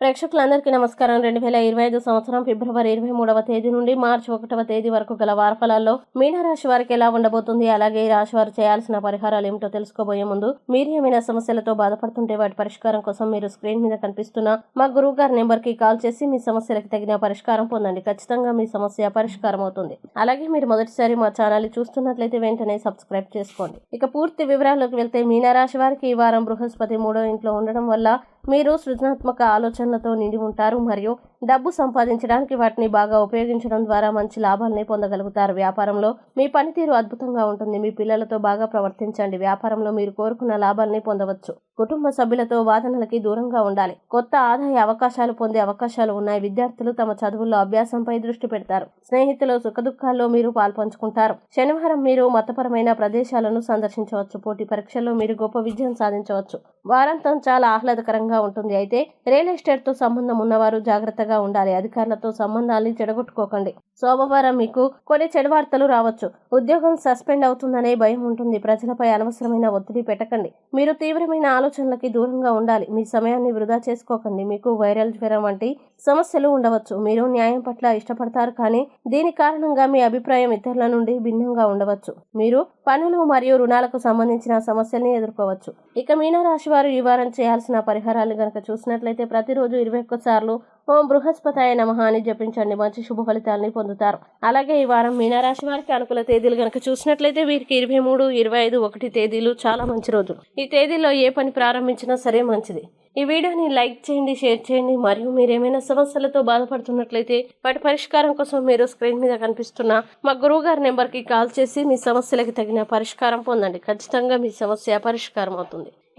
ప్రేక్షకులందరికీ నమస్కారం. రెండు వేల ఇరవై ఐదు సంవత్సరం ఫిబ్రవరి ఇరవై మూడవ తేదీ నుండి మార్చి ఒకటవ తేదీ వరకు గల వారఫలాల్లో మీనరాశి వారికి ఎలా ఉండబోతుంది అలాగే ఈ రాశి వారు చేయాల్సిన పరిహారాలు ఏమిటో తెలుసుకోబోయే ముందు మీరు ఏమైనా సమస్యలతో బాధపడుతుంటే వాటి పరిష్కారం కోసం మీరు స్క్రీన్ మీద కనిపిస్తున్న మా గురువు గారి నెంబర్కి కాల్ చేసి మీ సమస్యలకు తగిన పరిష్కారం పొందండి. ఖచ్చితంగా మీ సమస్య పరిష్కారం అవుతుంది. అలాగే మీరు మొదటిసారి మా ఛానల్ చూస్తున్నట్లయితే వెంటనే సబ్స్క్రైబ్ చేసుకోండి. ఇక పూర్తి వివరాల్లోకి వెళ్తే మీనరాశి వారికి ఈ వారం బృహస్పతి మూడో ఇంట్లో ఉండడం వల్ల మీరు సృజనాత్మక ఆలోచనలతో నిండి ఉంటారు మరియు డబ్బు సంపాదించడానికి వాటిని బాగా ఉపయోగించడం ద్వారా మంచి లాభాలని పొందగలుగుతారు. వ్యాపారంలో మీ పనితీరు అద్భుతంగా ఉంటుంది. మీ పిల్లలతో బాగా ప్రవర్తించండి. వ్యాపారంలో మీరు కోరుకున్న లాభాలని పొందవచ్చు. కుటుంబ సభ్యులతో వాదనలకి దూరంగా ఉండాలి. కొత్త ఆదాయ అవకాశాలు పొందే అవకాశాలు ఉన్నాయి. విద్యార్థులు తమ చదువుల్లో అభ్యాసంపై దృష్టి పెడతారు. స్నేహితులు సుఖదుఖాల్లో మీరు పాల్పంచుకుంటారు. శనివారం మీరు మతపరమైన ప్రదేశాలను సందర్శించవచ్చు. పోటీ పరీక్షల్లో మీరు గొప్ప విజయం సాధించవచ్చు. వారాంతం చాలా ఆహ్లాదకరంగా ఉంటుంది. అయితే రియల్ ఎస్టేట్తో సంబంధం ఉన్నవారు జాగ్రత్తగా ఉండాలి. అధికారులతో సంబంధాన్ని చెడగొట్టుకోకండి. సోమవారం మీకు కొన్ని చెడు వార్తలు రావచ్చు. ఉద్యోగం సస్పెండ్ అవుతుందనే భయం ఉంటుంది. ప్రజలపై అనవసరమైన ఒత్తిడి పెట్టకండి. మీరు తీవ్రమైన ఆలోచనలకి దూరంగా ఉండాలి. మీ సమయాన్ని వృధా చేసుకోకండి. మీకు వైరల్ జ్వరం వంటి సమస్యలు ఉండవచ్చు. మీరు న్యాయం పట్ల ఇష్టపడతారు కానీ దీని కారణంగా మీ అభిప్రాయం ఇతరుల నుండి భిన్నంగా ఉండవచ్చు. మీరు పనులు మరియు రుణాలకు సంబంధించిన సమస్యల్ని ఎదుర్కోవచ్చు. ఇక మీనరాశి వారు ఈ వారం చేయాల్సిన పరిహారాలు గనక చూసినట్లయితే ప్రతిరోజు ఇరవై ఒక్కసార్లు ఓం బృహస్పతాయ నమః అని జపించండి. మంచి శుభ ఫలితాలని పొందుతారు. అలాగే ఈ వారం మీనరాశి వారికి అనుకూల తేదీలు గనక చూసినట్లయితే వీరికి ఇరవై మూడు ఇరవై ఐదు ఒకటి తేదీలు చాలా మంచి రోజులు. ఈ తేదీల్లో ఏ పని ప్రారంభించినా సరే మంచిది. ఈ వీడియోని లైక్ చేయండి షేర్ చేయండి. మరియు మీరు ఏమైనా సమస్యలతో బాధపడుతున్నట్లయితే వాటి పరిష్కారం కోసం మీరు స్క్రీన్ మీద కనిపిస్తున్న మా గురువు గారి నెంబర్కి కాల్ చేసి మీ సమస్యలకు తగిన పరిష్కారం పొందండి. ఖచ్చితంగా మీ సమస్య పరిష్కారం అవుతుంది